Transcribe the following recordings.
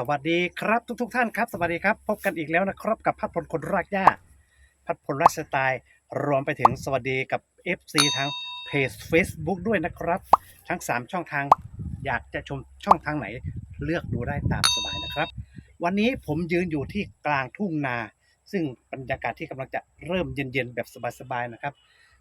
สวัสดีครับทุกทุกท่านครับสวัสดีครับ พบกันอีกแล้วนะครับกับพัดพลคนรากหญ้า พัดพลรักสไตล์รวมไปถึงสวัสดีกับ FC ทางเพจ Facebook ด้วยนะครับ ทั้ง 3 ช่องทางอยากจะชมช่องทางไหนเลือกดูได้ตามสบายนะครับ วันนี้ผมยืนอยู่ที่กลางทุ่งนา ซึ่งบรรยากาศที่กำลังจะเริ่มเย็นๆแบบสบายๆนะครับ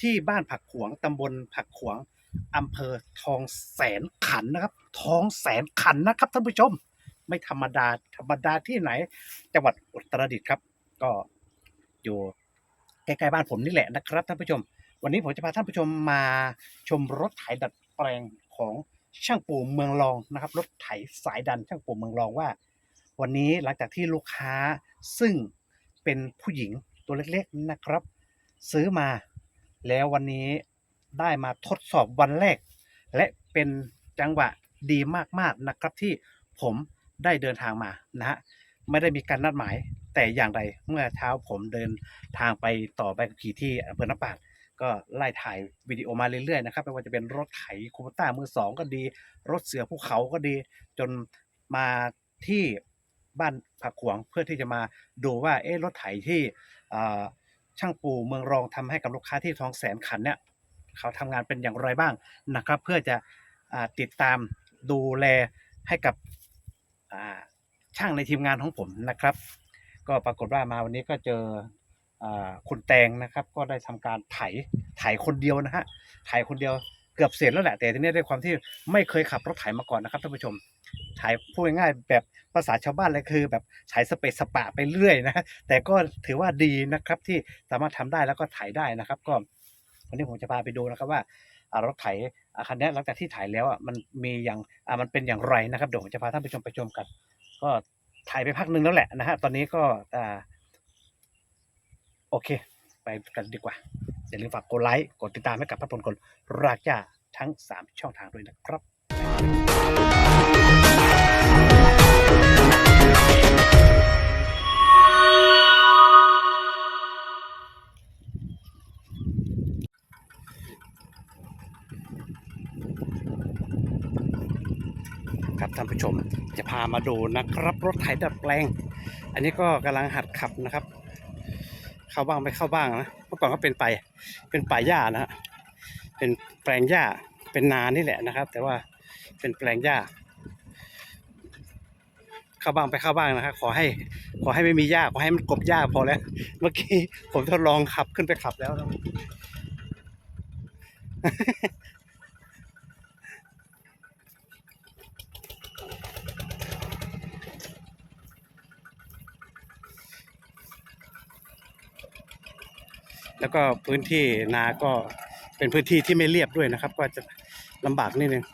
ที่บ้านผักขวงตำบลผักขวงอำเภอทองแสนขันนะครับ ทองแสนขันนะครับท่านผู้ชม ไม่ธรรมดา ธรรมดาที่ไหน จังหวัดอุตรดิตถ์ครับ ก็อยู่ใกล้ๆบ้านผมนี่แหละนะครับท่านผู้ชม วันนี้ผมจะพาท่านผู้ชมมาชมรถไถดัดแปลงของช่างปู่เมืองรองนะครับ รถไถสายดันช่างปู่เมืองรองว่า วันนี้หลังจากที่ลูกค้าซึ่งเป็นผู้หญิงตัวเล็กๆนะครับ ซื้อมาแล้ววันนี้ได้มาทดสอบวันแรก และเป็นจังหวะดีมากๆนะครับที่ผม ได้เดินทางมานะฮะไม่ได้มีการนัดหมาย แต่อย่างใดเมื่อเช้าผมเดินทางไปต่อใบขับขี่ที่อำเภอน้ำปาดก็ไล่ถ่ายวิดีโอมาเรื่อยๆนะครับไม่ว่าจะเป็นรถไถคูปต้ามือสองก็ดี รถเสือภูเขาก็ดี จนมาที่บ้านผักขวงเพื่อที่จะมาดูว่าเอ๊ะรถไถที่ช่างปูเมืองรองทำให้กับลูกค้าที่ท้องแสนขันเนี่ยเขาทำงานเป็นอย่างไรบ้างนะครับ เพื่อจะอติดตามดูแลให้กับ ช่างในทีมงานของผมนะครับ ก็ปรากฏว่ามาวันนี้ก็เจอคุณแตงนะครับ ก็ได้ทำการไถไถคนเดียวนะฮะไถคนเดียวเกือบเสร็จแล้วแหละแต่ทีนี้ด้วยความที่ไม่เคยขับรถไถมาก่อนนะครับท่านผู้ชมไถพูดง่ายๆแบบภาษาชาวบ้านเลยคือ แบบไถสเปซสปะไปเรื่อยนะแต่ก็ถือว่าดีนะครับที่สามารถทำได้แล้วก็ไถได้นะครับ ก็วันนี้ผมจะพาไปดูนะครับว่า รถไถอ่าคันนี้หลังจากที่ถ่ายแล้วอะมันมีอย่างอ่ามันเป็นอย่างไรนะครับเดี๋ยวผมจะพาท่านผู้ชมไปชมกัน ก็ถ่ายไปพักหนึ่งแล้วแหละนะฮะตอนนี้ก็อ่าโอเค ไปกันดีกว่าอย่าลืมฝากกดไลค์กดติดตามให้กับพัดพลคนรากจ้าทั้ง 3 ช่องทางด้วยนะครับ ครับท่านผู้ชมจะพามาดูนะครับรถไถดัดแปลง อันนี้ก็กำลังหัดขับนะครับ เข้าบ้างไม่เข้าบ้างนะเมื่อก่อนก็เป็นไปเป็นป่าหญ้านะฮะเป็นแปลงหญ้าเป็นนานี่แหละนะครับ แต่ว่าเป็นแปลงหญ้า เข้าบ้างไปเข้าบ้างนะครับ ขอให้ขอให้ไม่มีหญ้าขอให้มันกบหญ้าพอแล้ว เมื่อกี้ผมทดลองขับขึ้นไปขับแล้วนะ แล้วก็พื้นที่นาก็เป็นพื้นที่ที่ไม่เรียบด้วยนะครับ ก็จะลำบากนิดนึง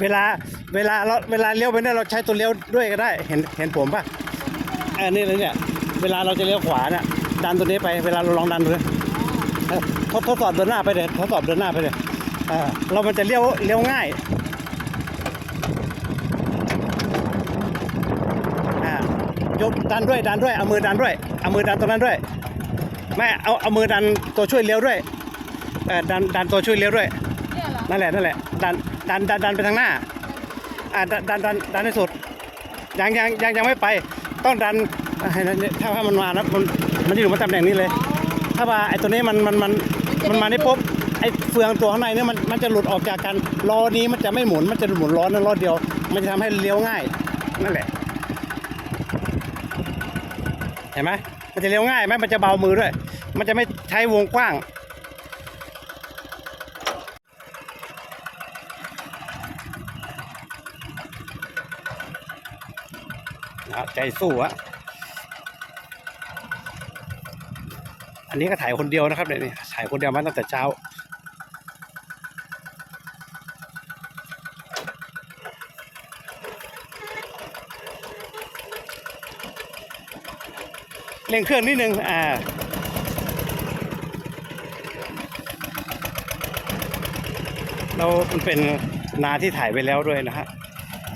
เวลาเวลาเราเวลาเลี้ยวไปเนี่ยเราใช้ตัวเลี้ยวด้วยก็ได้เห็นเห็นผมป่ะเออนี่เลยเนี่ยเวลาเราจะเลี้ยวขวาเนี่ยดันตัวนี้ไปเวลาเราลองดันดูนะเออทดทดสอบเดินหน้าไปเลยทดสอบเดินหน้าไปเลยเรามันจะเลี้ยวเลี้ยวง่าย อ่า ยกดันด้วยดันด้วยเอามือดันด้วยเอามือดันตรงนั้นด้วยไม่เอาเอามือดันตัวช่วยเลี้ยวด้วยเออดันดันตัวช่วยเลี้ยวด้วยนั่นแหละนั่นแหละดันดันดันดันไปทางหน้าอ่าดันดันดันดันให้สุดยังยังยังยังไม่ไป ต้องดันให้ถ้าถ้ามันมาแล้วมันมันอยู่มาตำแหน่งนี้เลย ถ้าว่าไอ้ตัวนี้มันมันมันมันมานี่ปุ๊บไอ้เฟืองตัวข้างในเนี่ยมันมันจะหลุดออกจากกันล้อนี้มันจะไม่หมุนมันจะหมุนล้อนั้นล้อเดียว มันจะทำให้เลี้ยวง่ายนั่นแหละ เห็นไหมมันจะเลี้ยวง่ายไหมมันจะเบามือด้วย มันจะไม่ใช้วงกว้างนะใจสู้อะอันนี้ก็ถ่ายคนเดียวนะครับเนี่ยนี่ถ่ายคนเดียวมาตั้งแต่เช้า เร่งเครื่องนิดนึงอ่าเรามันเป็นนาที่ถ่ายไปแล้วด้วยนะฮะ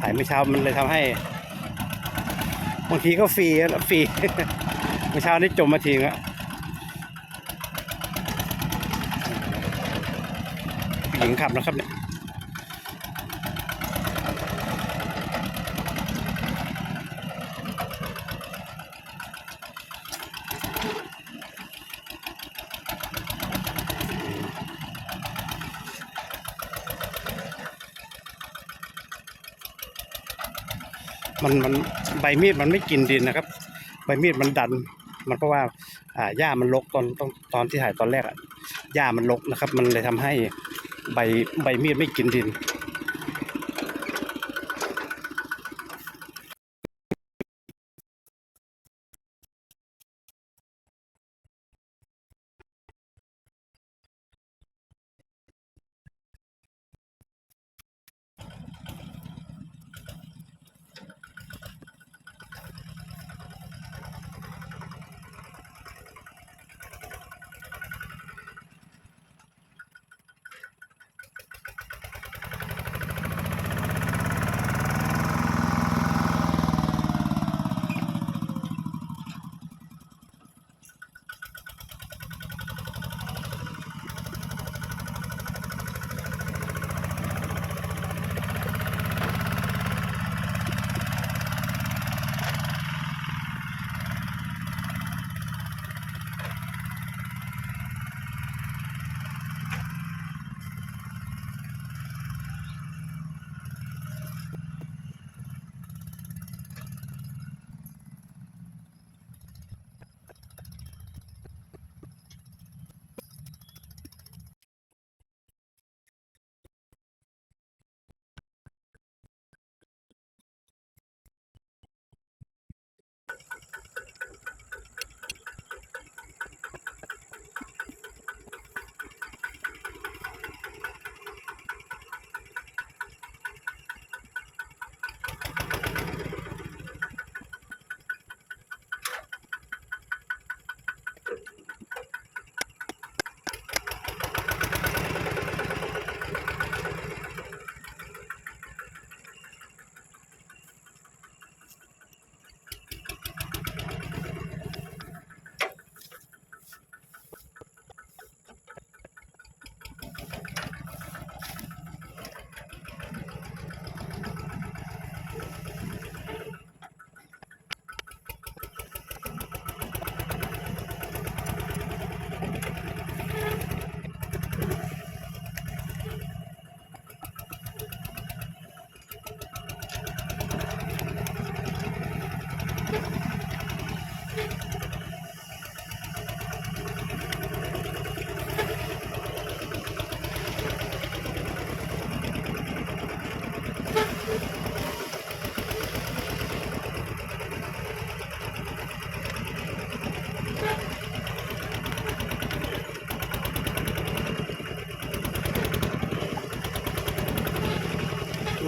ถ่ายเมื่อเช้ามันเลยทำให้บางทีก็ฟรีฟรีเมื่อเช้านี้จมมาทีงอะหญิงขับนะครับเนี่ย มันมันใบมีดมันไม่กินดินนะครับ ใบมีดมันดัน มันเพราะว่าอ่าหญ้ามันรกตอนตอนตอนที่ถ่ายตอนแรกอะหญ้ามันรกนะครับ มันเลยทำให้ใบใบมีดไม่กินดิน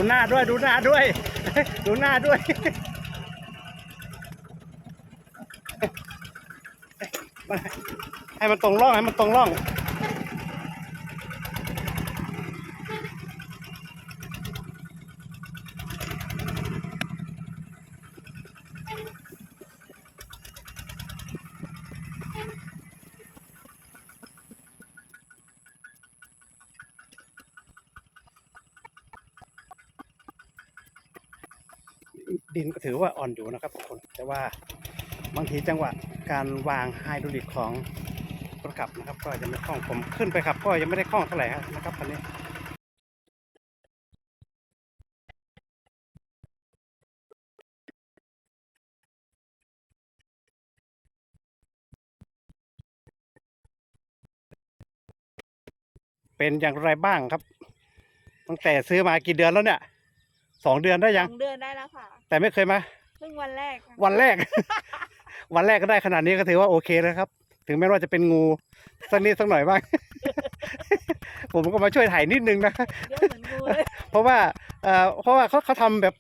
หน้าด้วย ดูหน้าด้วย ดูหน้าด้วยให้มันตรงร่องให้มันตรงร่อง ดินก็ถือว่าอ่อนอยู่นะครับทุกคน แต่ว่าบางทีจังหวะการวางไฮดรอลิกของคนขับนะครับ ก็จะไม่คล่องผมขึ้นไปขับ ก็ยังไม่ได้คล่องเท่าไหร่นะครับคันนี้เป็นอย่างไรบ้างครับ ตั้งแต่ซื้อมากี่เดือนแล้วเนี่ย สองเดือนได้ยังสองเดือนได้แล้วค่ะแต่ไม่เคยมา เพิ่งวันแรกค่ะวันแรก วันแรกก็ได้ขนาดนี้ก็ถือว่าโอเคแล้วครับ ถึงแม้ว่าจะเป็นงูสักนิดสักหน่อยบ้าง ผมก็มาช่วยถ่ายนิดนึงนะ เยอะเหมือนงูเลยเพราะว่าเอ่อเพราะว่าเขาเขาทำแบบ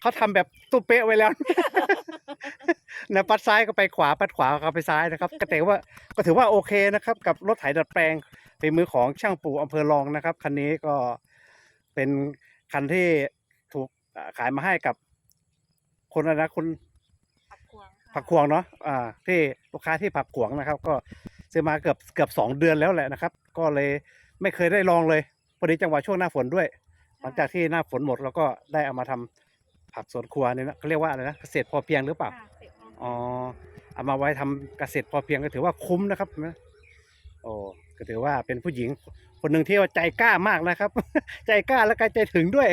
เขาทำแบบตู้เป๊ะไว้แล้ว นะปัดซ้ายก็ไปขวาปัดขวาก็ไปซ้ายนะครับ ก็แต่ว่าก็ถือว่าโอเคนะครับ กับรถไถดัดแปลงเป็นมือของช่างปู่อำเภอรองนะครับคันนี้ก็เป็นคันที่ถูก อ่าขายมาให้กับคนอะไรนะคุณผักขวางค่ะผักขวงเนาะอ่าที่ลูกค้าที่ผักขวงนะครับ ก็ซื้อมาเกือบเกือบสองเดือนแล้วแหละนะครับ ก็เลยไม่เคยได้ลองเลยพอดีจังหวะช่วงหน้าฝนด้วย หลังจากที่หน้าฝนหมดเราก็ได้เอามาทำผักสวนครัวนี่นะเขาเรียกว่าอะไรนะเกษตรพอเพียงหรือเปล่า ค่ะเสร็จแล้วอ๋อเอามาไว้ทำเกษตรพอเพียงก็ถือว่าคุ้มนะครับนะโอ้ก็ถือว่าเป็นผู้หญิงคนหนึ่งที่ว่าใจกล้ามากนะครับ ใจกล้าและก็ใจถึงด้วย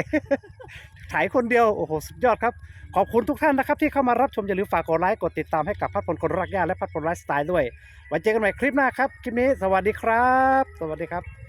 ถ่ายคนเดียวโอ้โหสุดยอดครับ ขอบคุณทุกท่านนะครับ ที่เข้ามารับชมอย่าลืมฝากกดไลค์กดติดตามให้กับพัดพลคนรักย่าและพัดพลไลฟ์สไตล์ด้วยไว้เจอกันใหม่คลิปหน้าครับคลิปนี้สวัสดีครับ สวัสดีครับ